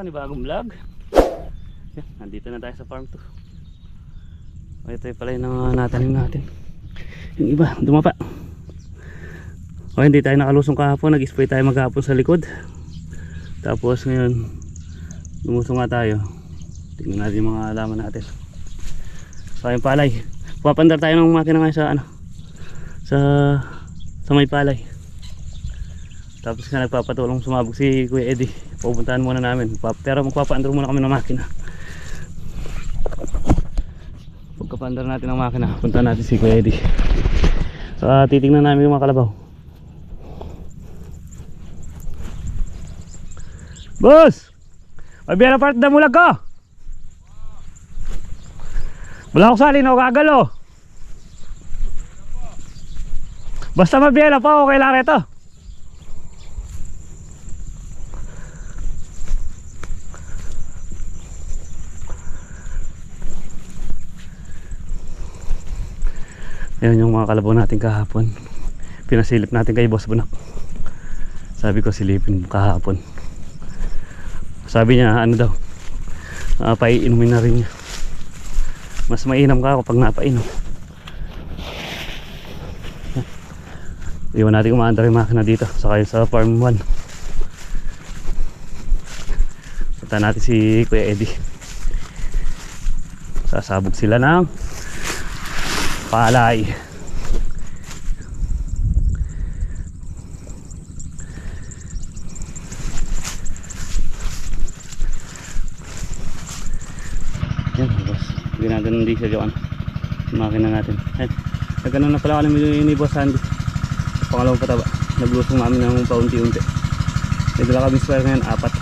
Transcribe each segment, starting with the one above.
panibagong vlog. Yan, nandito na tayo sa farm 2. O, ito pala yung mga natanim natin. Yung iba, dumapa. O, hindi tayo nakalusong kahapon. Nag-spray tayo maghapon sa likod. Tapos ngayon, lumusong nga tayo. Tingnan natin yung mga alaman natin. So, yung palay. Papandar tayo ng makina ngayon sa ano, sa sa may palay. Tapos nga nagpapatulong sumabog si Kuya Eddie. Pupuntahan muna namin. Pero magpapaandar muna kami ng makina. Pagkapaandar natin ng makina, punta natin si Kuya Eddie. So, ah, titingnan namin yung mga kalabaw. Boss! Mabiyara part na mulag ko! Wala akong sali, no? Gagalo! Basta mabiyela pa, okay lang ito. Ayan yung mga kalabaw natin kahapon. Pinasilip natin kay Boss Bunak. Sabi ko silipin kahapon. Sabi niya ano daw. Uh, paiinumin na rin niya. Mas mainam ka kapag napainom. Iwan natin kumaandar yung makina dito. Saka yung sa farm 1. Punta natin si Kuya Eddie. Sasabog sila ng palay. Yan, boss. Ginaganon ano, yung makina natin. Yan. Nagkaroon na pala kami ni Boss Sandy. Pangalawang pataba. Naglusong namin ng paunti-unti. May dala kami square ngayon, apat.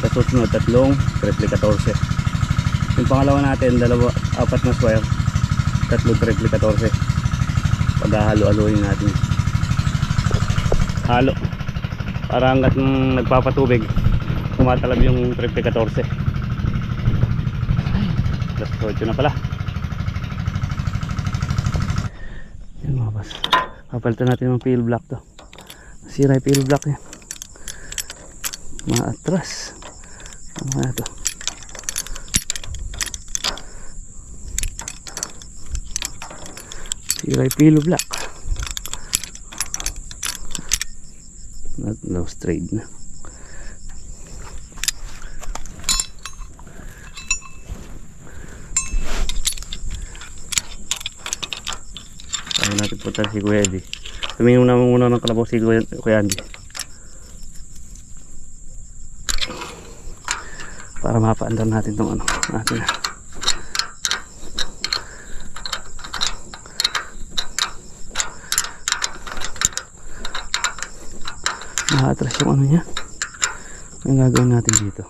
Sa susunod, tatlong, triple 14. Yung pangalawa natin, dalawa, apat na square. Tatlong triple 14. Paghahalo-haloin natin. Halo. Para hanggat nagpapatubig, kumatalab yung triple 14. Alas 8 na pala. Yan mga boss. Papalitan natin yung peel block to. Nasira yung peel block yan. Mga atras. Ano nga ito? Sira yung peel block. Not no straight na. Ayaw natin punta si Kuya Eddie. Tumingin naman muna ng kalabaw si Kuya, Andy. Para mapaandar natin tong ano natin. Nakatras yung ano niya. Ang gagawin natin dito.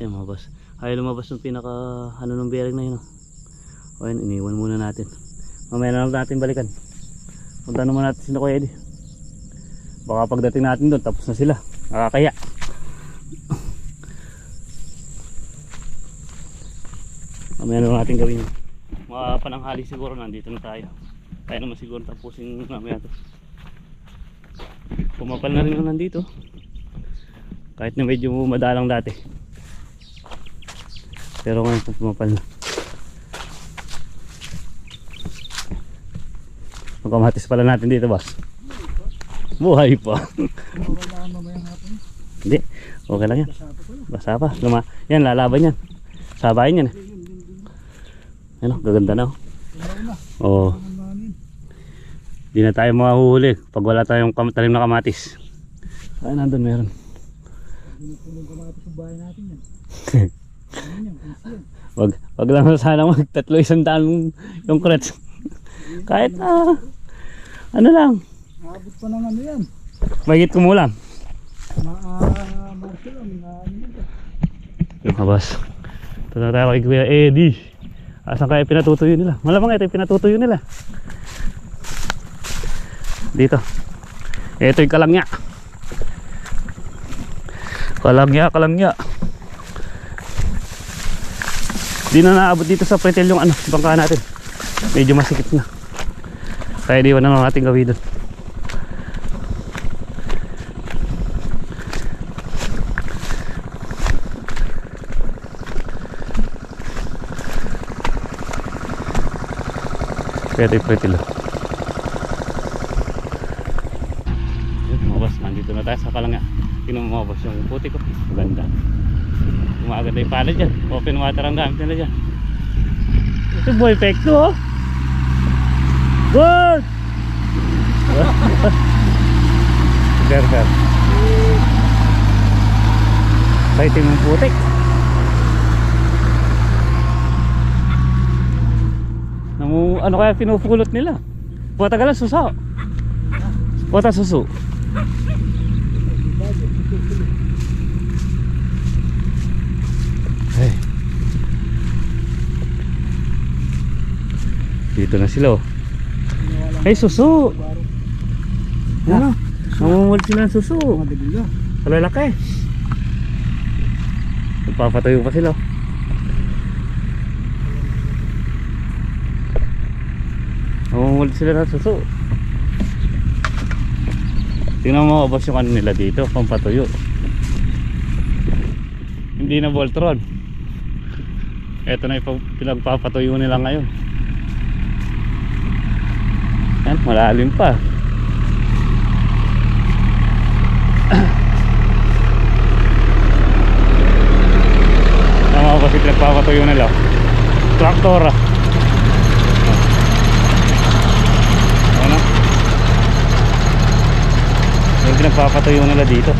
Ayun mga boss. Ayaw lumabas yung pinaka ano ng bearing na yun. Oh. O ayun, iniwan muna natin. Mamaya na lang natin balikan. Punta naman natin sila Kuya Eddie. Baka pagdating natin doon, tapos na sila. Nakakaya. Mamaya na lang natin gawin yun. Mga pananghali siguro nandito na tayo. Kaya naman siguro tapusin mamaya to. Pumapal na rin naman nandito. Kahit na medyo madalang dati. Pero ngayon pumapal na. Magkamatis pala natin dito, boss. Buhay pa. Hindi. Okay lang yan. Basa pa. Luma. Yan, lalaban yan. Sabayin yan. eh. Ano, gaganda na. oh. Oo. Di na tayo mahuhuli pag wala tayong talim na kamatis. Ay, nandun meron. wag, wag lang sana magtatlo isang daan yung crets. Kahit na, ano lang, Abot pa ng ano yan. mahigit kumulang. Ma ah, Marcel, ang ah, ano. Yung habas. Na tayo kay Kuya Eddie. Asan kaya pinatutuyo nila? Malamang ito yung pinatutuyo nila. Dito. Ito yung kalangya. Kalangya, kalangya. Di na naabot dito sa pretel yung ano, bangka natin. Medyo masikip na. Kaya di na natin gawin doon. Pwede pretel. Yun, mga boss, nandito na tayo sa kalanga. Tingnan mo mga boss yung puti ko. Maganda. Umaganda yung palad dyan. Open water ang gamit nila dyan. Ito boy, pekto oh. Good! Fair. Fighting ng putik. Namu, ano kaya pinupulot nila? Patagalan suso. Pata suso. Ay. Dito na sila oh. Ay suso. Ano? Namumulot sila ng suso. Madali na. Kalalaki. Magpapatayo pa sila. Namumulot sila ng suso. Tingnan mo boss yung ano nila dito, pampatuyo. Hindi na Voltron. Ito na yung pinagpapatuyo nila ngayon. Yan, malalim pa. Tama ko kasi pinagpapatuyo nila. Traktor ah. Ano? Yung pinagpapatuyo nila dito.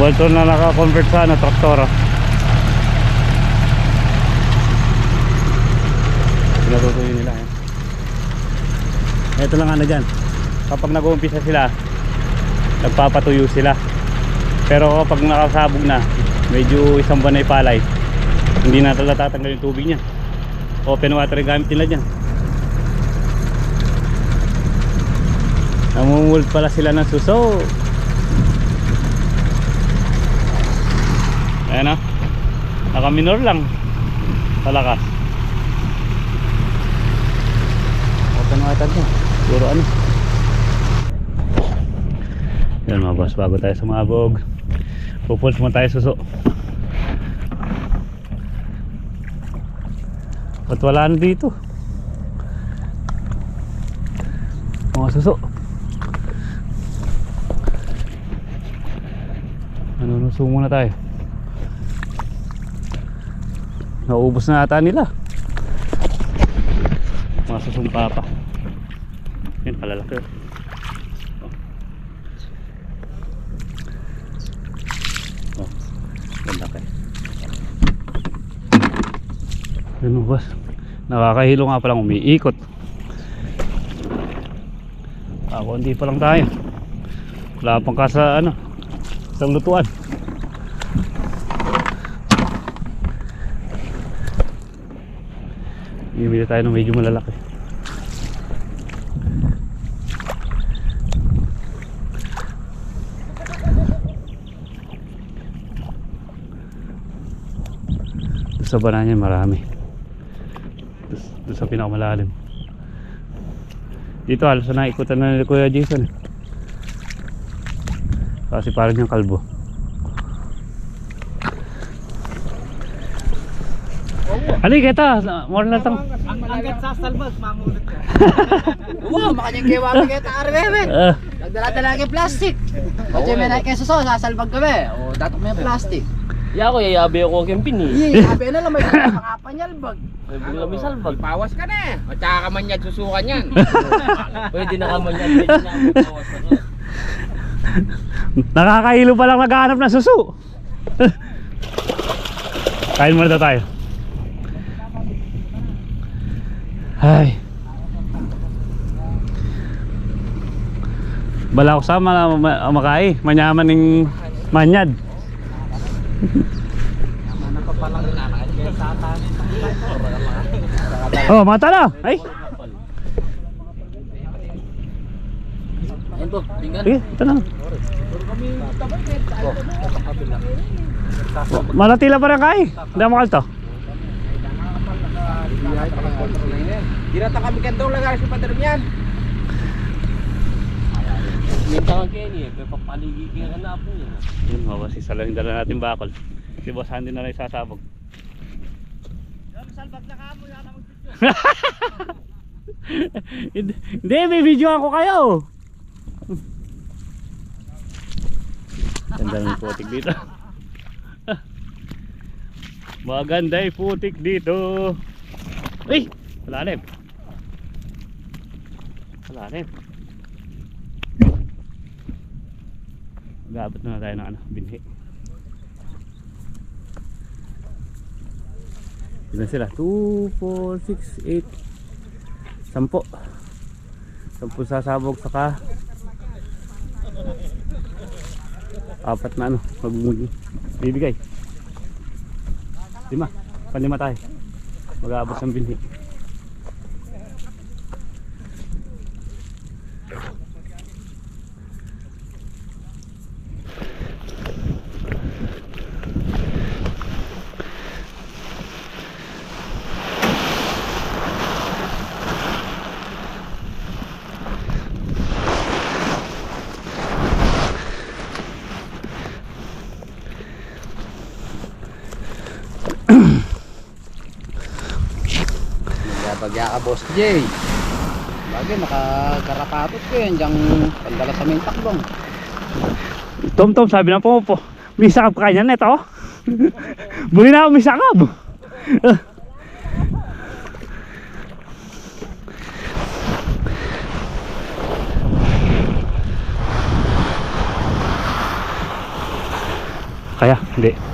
Voltron na naka-convert sa ano, traktor ah. Pinatutuyo nila eh. Ito lang ano dyan. Kapag nag-uumpisa sila, nagpapatuyo sila. Pero kapag nakasabog na, medyo isang buwan na ipalay, hindi na talaga tatanggal yung tubig niya. Open water gamit nila dyan. Namumulot pala sila ng suso. Ayan na. Naka-minor lang. Palakas. Open water niya. Puro ano. Yan mga boss, bago tayo sumabog. Pupuls mo tayo suso. At wala na dito. Mga suso. Nanunuso muna tayo. Naubos na ata nila. Mga susumpa pa. Yan, kalalaki. oh. Oh, ganda kayo. Ano boss? Nakakahilo nga palang umiikot. Ako hindi pa lang tayo. Wala pang kasa ano. Isang lutuan. Bibili tayo ng medyo malalaki. Doon sa banana marami. Doon, sa pinakamalalim. Dito halos na ikutan na ni Kuya Jason. eh. Kasi parang yung kalbo. Ali kita, more na tang. Ang hanggat sa salbag, mamulot ka. Wow, makanyang kiwami kayo ta bebe. Ah, Nagdala-dala kayo plastic. Pati may na kayo sa sasalbag kami. O, datok mo yung plastic. Ya ako yayabi ako kang pini. Iya, sabi na lang may makapanyalbag. Pwede lang may salbag. Pawas ka na eh. O tsaka ka man yan, susukan yan. Pwede na yan. Pwede na bawas ako. nakakahilo pa lang naghahanap ng suso. Kain muna tayo. Ay. Bala ko sama na ma- makai, manyaman ng manyad. oh, mata na. Ay. Po, tingnan. Sige, ito na. Manatila pa rin kay. Hindi mo kalto. Dirata kami kandong lang si Padre niyan. Minta ka Kenny eh, pero papaligi ka na po yan. Yun, mabasis sa lang yung dala natin bakol. Si Boss Andy na rin sasabog. Hindi, hindi, may video ako kayo. Ganda ng putik dito. Maganda yung putik dito. Uy! Malalim. Malalim. Mag-aabot na tayo ng ano, binhi. Ilan sila? 2, 4, 6, 8 Sampo Sampo sasabog saka Apat na ano mag bibigay. Lima. Panlima tayo. Mag-aabot ng binhi Bagya ka, Boss J. Bagay, makakarapatos ko yan. Diyang pandala sa main takbong. Tom Tom sabi na po po May sakap ka niyan ito Buli na ako may sakap Kaya hindi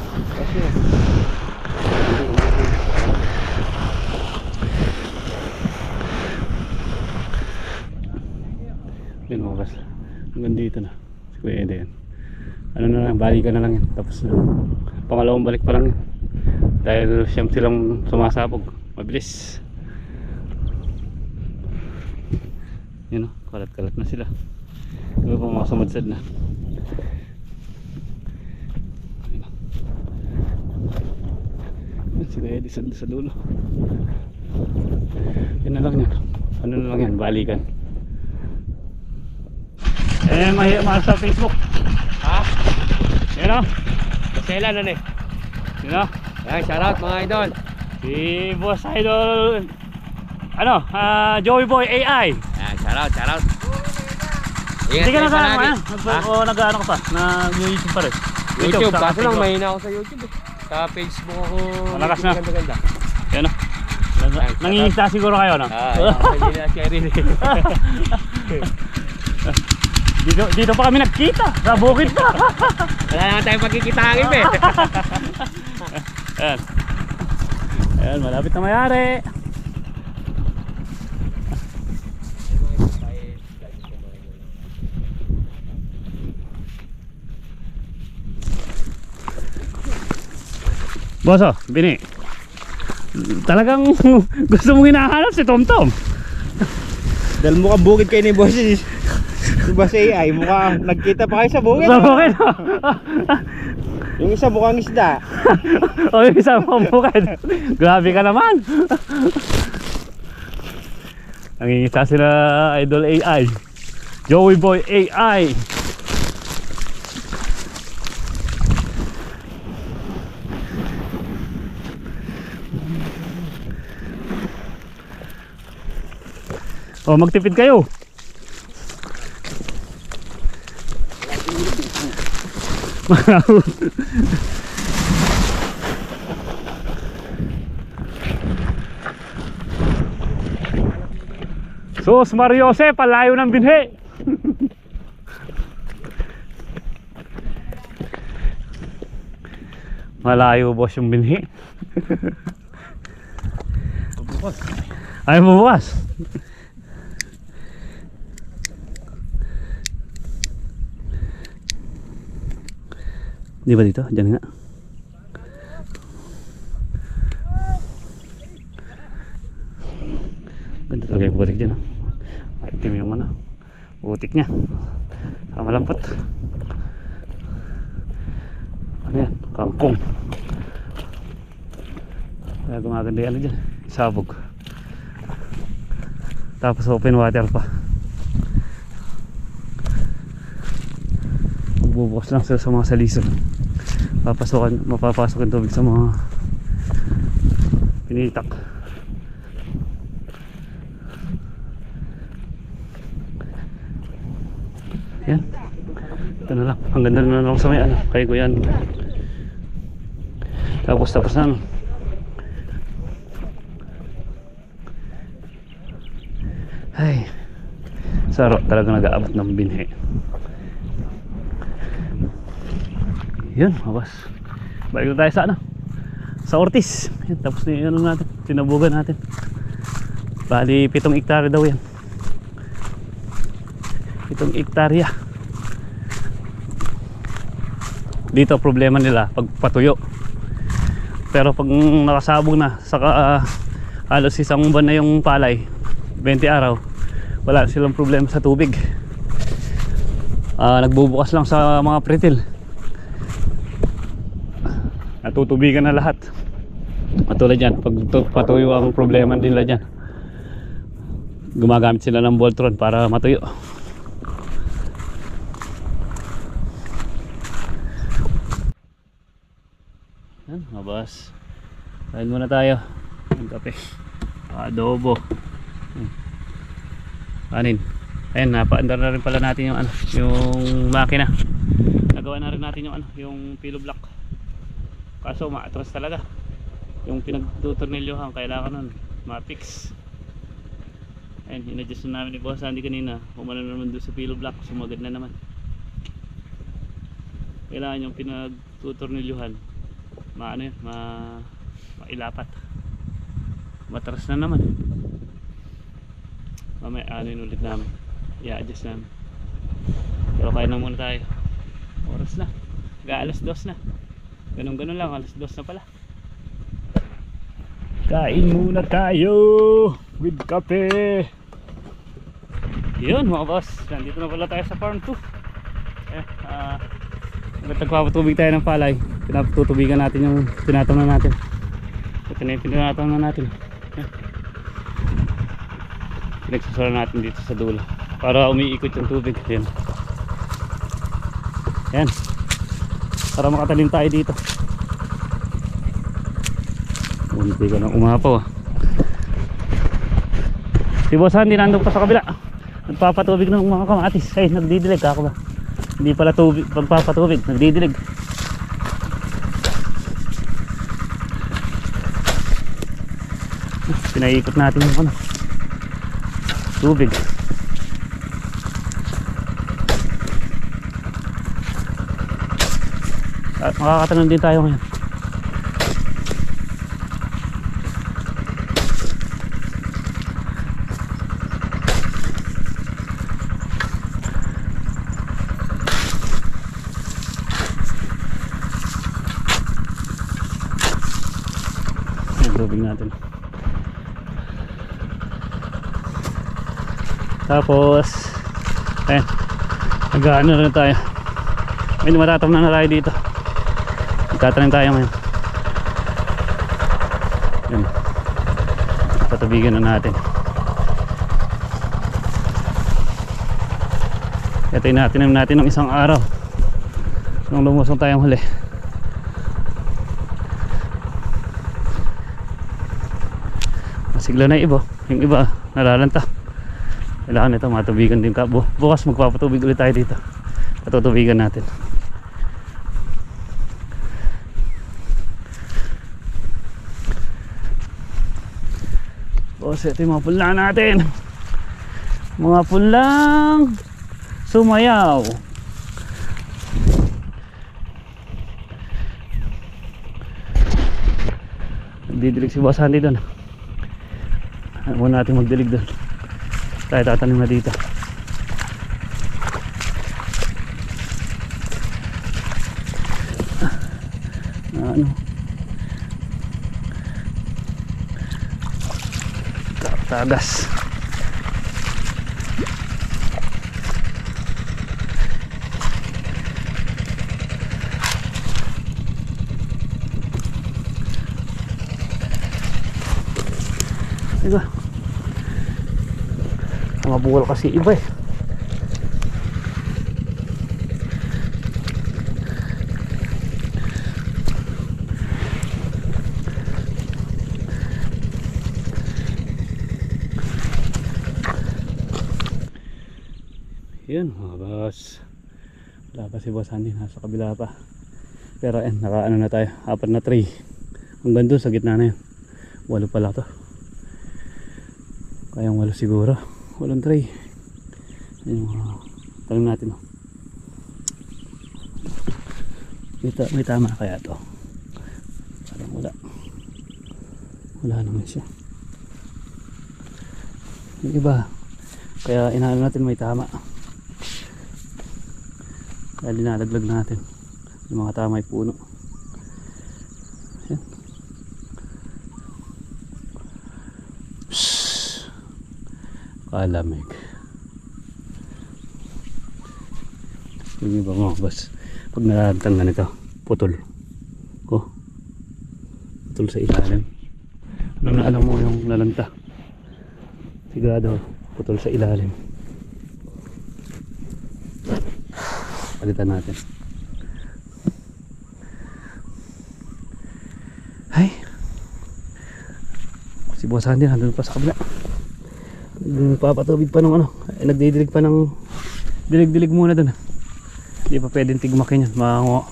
Yun mga kas Hanggang dito na Si Kuya Ede ano na lang, balikan na lang yan. Tapos na. Pangalawang balik pa lang yan. Dahil siyam silang sumasabog. Mabilis. Yun o, kalat-kalat na sila. Iba pa mga sumadsad na. Ayun o. Yan, Si Kuya Ede sa, sa dulo. Yan na lang yan. Ano na lang yan, balikan. Eh, mahiya mahal sa Facebook. Ha? Yan o. Masela na ni. Yun o. Ay, shout out mga idol. Si Boss Idol Ano, ah, Joey Boy AI Ayan, shout out, shout out. Ingat Hindi ka na sa ano? Ha? O nag-ano ka pa? Na YouTube pa rin YouTube, sa kaso lang mahina ako sa YouTube eh. Sa Facebook ako. Malakas na. Ganda-ganda. Yan o Ay, Nangingista siguro kayo no? Ah, hindi na siya rin eh. Dito, dito pa kami nagkita. Sa bukid pa. Wala naman tayong pagkikitangin eh. Ayan. Ayan, malapit na mayari. Boso, Bini. Talagang gusto mong hinahanap si Tom Tom. Dahil mukhang bukid kayo ni Boss. Si Boss AI, mukha nagkita pa kayo sa bukid. Sa bukid Yung isa mukhang isda. O yung isang pamukad Grabe ka naman. Nangingita sila Idol AI Joey Boy AI O magtipid kayo Sus Mariose, palayo ng binhi. Malayo boss yung binhi. Ayaw mo Di ba dito? Diyan nga. Ganda talaga yung butik dyan. ah. Itim yung ano. Butik niya. Sama lampot. Ano yan? Kangkong. Kaya gumaganda yung ano dyan. Sabog. Tapos open water pa. Magbubukas lang sila sa mga salisod. Papasokan, mapapasok yung tubig sa mga pinitak. Yan. Ito na lang. Ang ganda na lang sa may ano. Kay Kuyan. Tapos tapos na ano. Ay. Sarap talaga nag-aabot ng binhi. Yun, mabas. Balik na tayo sa ano? Sa Ortiz. Yan, tapos na yung ano natin. Tinabugan natin. Bali, pitong hektare daw yan. Pitong hektarya. Dito problema nila pag patuyo. Pero pag nakasabog na, saka ah, halos isang buwan na yung palay, 20 araw, wala silang problema sa tubig. Ah, nagbubukas lang sa mga pretil. Natutubigan na lahat. Matulad yan, pag tu- patuyo ang problema nila dyan. Gumagamit sila ng Voltron para matuyo. Yan, mabas. Kain muna tayo. Ang kape. Adobo. Hmm. Kanin. Ayan, napaandar na rin pala natin yung ano, yung makina. Nagawa na rin natin yung ano, yung pillow block. Kaso maatras talaga. Yung pinagtutornilyohan kailangan nun ma-fix. Ayun, in-adjust na namin ni Boss Andy kanina. Umano naman doon sa pillow block, sumagad na naman. Kailangan yung pinagtutornilyohan maano yun, ma mailapat. Matras na naman. Mamaya ano yun ulit namin. I-adjust namin. Pero kaya na muna tayo. Oras na. Ga alas dos na. Ganun ganun lang, alas dos na pala. Kain muna tayo with kape. Yun mga boss, nandito na pala tayo sa farm 2. Eh, ah, nagpapatubig tayo ng palay. Pinatutubigan natin yung tinatamnan natin. Ito na yung tinatamnan natin. Eh. Pinagsasara natin dito sa dulo. Para umiikot yung tubig. Yan. Yan. Para makatalim tayo dito. Munti ka ng umapaw ah. Si Boss Andy nandun pa sa kabila. Nagpapatubig ng mga kamatis. Ay, nagdidilig ako ba? Hindi pala tubig, pagpapatubig, nagdidilig. Pinaikot natin yung ano. Tubig. At makakatanong din tayo ngayon. tubig natin. Tapos eh nag-ano na rin tayo. May matatam na na tayo dito magtatanim tayo ngayon. Yun. Patubigan na natin. Ito yung natinim natin ng isang araw. Nung lumusong tayong huli masigla na iba. Yung iba nalalanta. Kailangan ito matubigan din ka. Bu bukas magpapatubig ulit tayo dito. Patutubigan natin boss ito yung mga pula natin. Mga pulang sumayaw. Didilig si boss Andy doon muna natin magdilig doon tayo tatanim na dito. Ah, ano matagas Diba? Mga buwal kasi iba eh Wala pa si boss Andy, nasa kabila pa. Pero eh, naka ano na tayo, apat na tray. Hanggang doon sa gitna na yun. Walo pala to. Kayang walo siguro. Walong tray. Yan yung mga tanim natin. Oh. May, may tama kaya to. Parang wala. Wala naman siya. Yung iba. Kaya inaano natin may tama. Kaya linalaglag natin. Yung mga tama ay puno. Yan. Kalamig. Yung iba mga boss. Pag narantang ganito, putol. Oh. Putol sa ilalim. Alam na alam mo yung lalanta. Sigurado, putol sa ilalim. Palitan natin. Ay. Si Boss Andy nandun pa sa kabila. Nagpapatubig pa ng ano. Ay, nagdidilig pa ng dilig-dilig muna dun. Hindi pa pwedeng tigmakin yan. Mga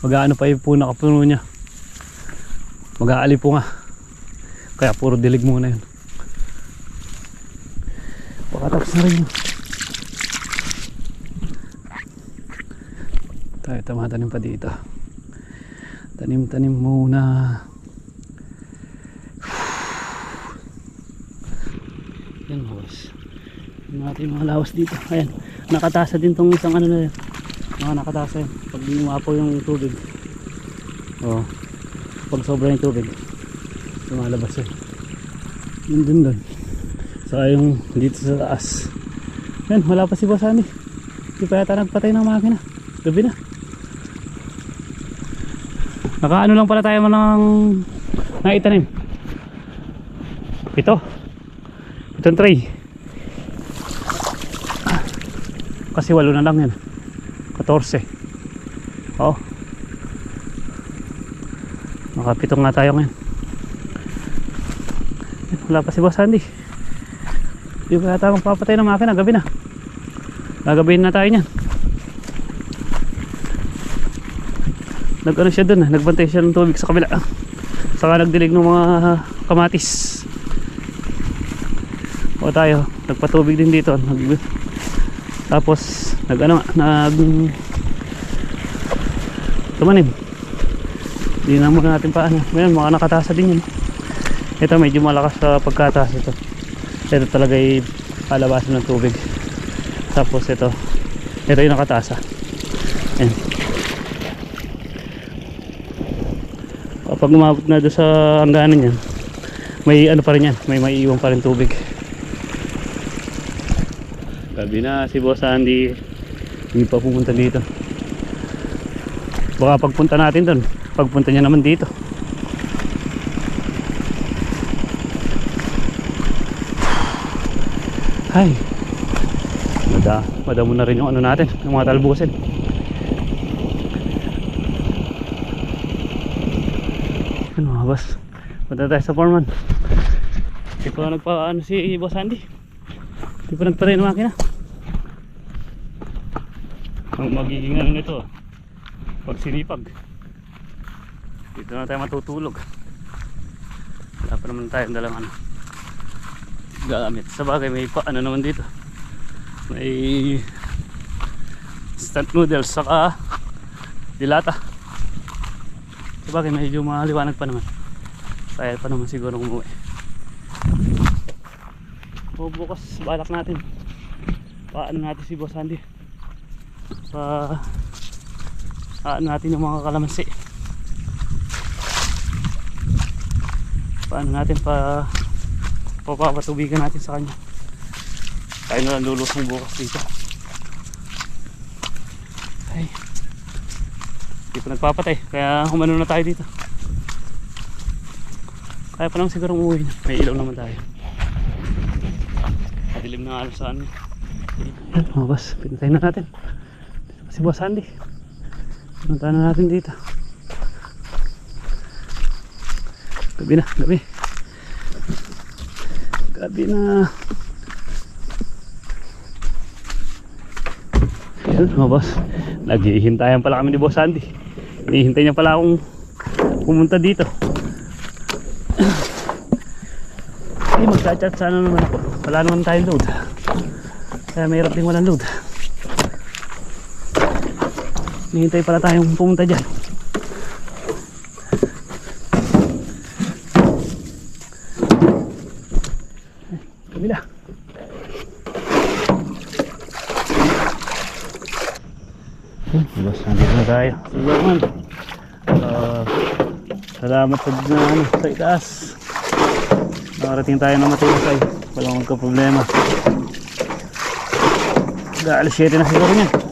mag-aano pa yung puno kapuno niya. Mag-aali po nga. Kaya puro dilig muna yun. Pakatapos na rin yun. Tumatanim pa dito. Tanim-tanim muna. Yan boss. Yung natin mga lawas dito. Ayan. Nakatasa din tong isang ano na yan. Mga nakatasa yan. Pag umapaw yung tubig. Oo. Pag sobra yung tubig. Lumalabas yan. Yun dun dun. Saka yung dito sa taas. Yan. Wala pa si Boss Andy. Hindi pa yata nagpatay ng makina. Gabi na. Nakaano lang pala tayo ng naitanim. Ito. Itong tray. Kasi walo na lang yan. 14. Oo. Nakapitong nga tayo ngayon. Wala pa si Boss Andy. Hindi pa yata magpapatay ng makina. Gabi na. Gagabihin na tayo niyan. Nag-ano siya ah, Nagbantay siya ng tubig sa kabila. Saka nagdilig ng mga kamatis. O tayo. Nagpatubig din dito. Nag tapos nag ano nga, nag tumanim hindi na natin paano ngayon mga nakatasa din yun ito medyo malakas sa pagkataas ito ito talaga ay palabasan ng tubig tapos ito ito yung nakatasa kapag umabot na doon sa hangganan yan may ano pa rin yan may maiiwan pa rin tubig sabi na si Boss Andy hindi pa pupunta dito. Baka pagpunta natin doon, pagpunta niya naman dito. Mada, madamo na rin yung ano natin, yung mga talbusin. Ano mga boss? Punta tayo sa foreman. Hindi pa nagpa ano si Boss Andy. Hindi pa nagpa-rin ng makina. Ang magiging ano nito, pag sinipag. Dito na tayo matutulog. Wala pa naman tayong dalang ano. Gamit. Sa bagay may pa ano naman dito. May instant noodles saka dilata. Sa bagay medyo maliwanag pa naman. Kaya pa naman siguro umuwi. O bukas balak natin. Paano natin si Boss Andy? Pa ano natin yung mga kalamansi? Paano natin pa papapatubigan natin sa kanya? Tayo na lang lulusong bukas dito. Ay. Hindi pa nagpapatay kaya humano na tayo dito Kaya pa lang siguro umuwi na. May ilaw naman tayo. Madilim na alam saan. Yan mga boss, pinatay na natin. Si Boss Andy. Pinuntahan na natin dito. Gabi na, gabi. Gabi na. Yan mga boss. Naghihintayan pala kami ni Boss Andy. Hinihintay niya pala akong pumunta dito. Ay, magchat-chat sana naman ako. Wala naman tayong load. Kaya mahirap din walang load. Hinihintay pala tayong pumunta dyan. Ay, Kabila. Hmm, Boss, nandito na tayo. Salamat. Ah, salamat sa na ano, sa itaas. Nakarating tayo ng matiwasay. Walang magka-problema. Gaalis 7 na siguro niya.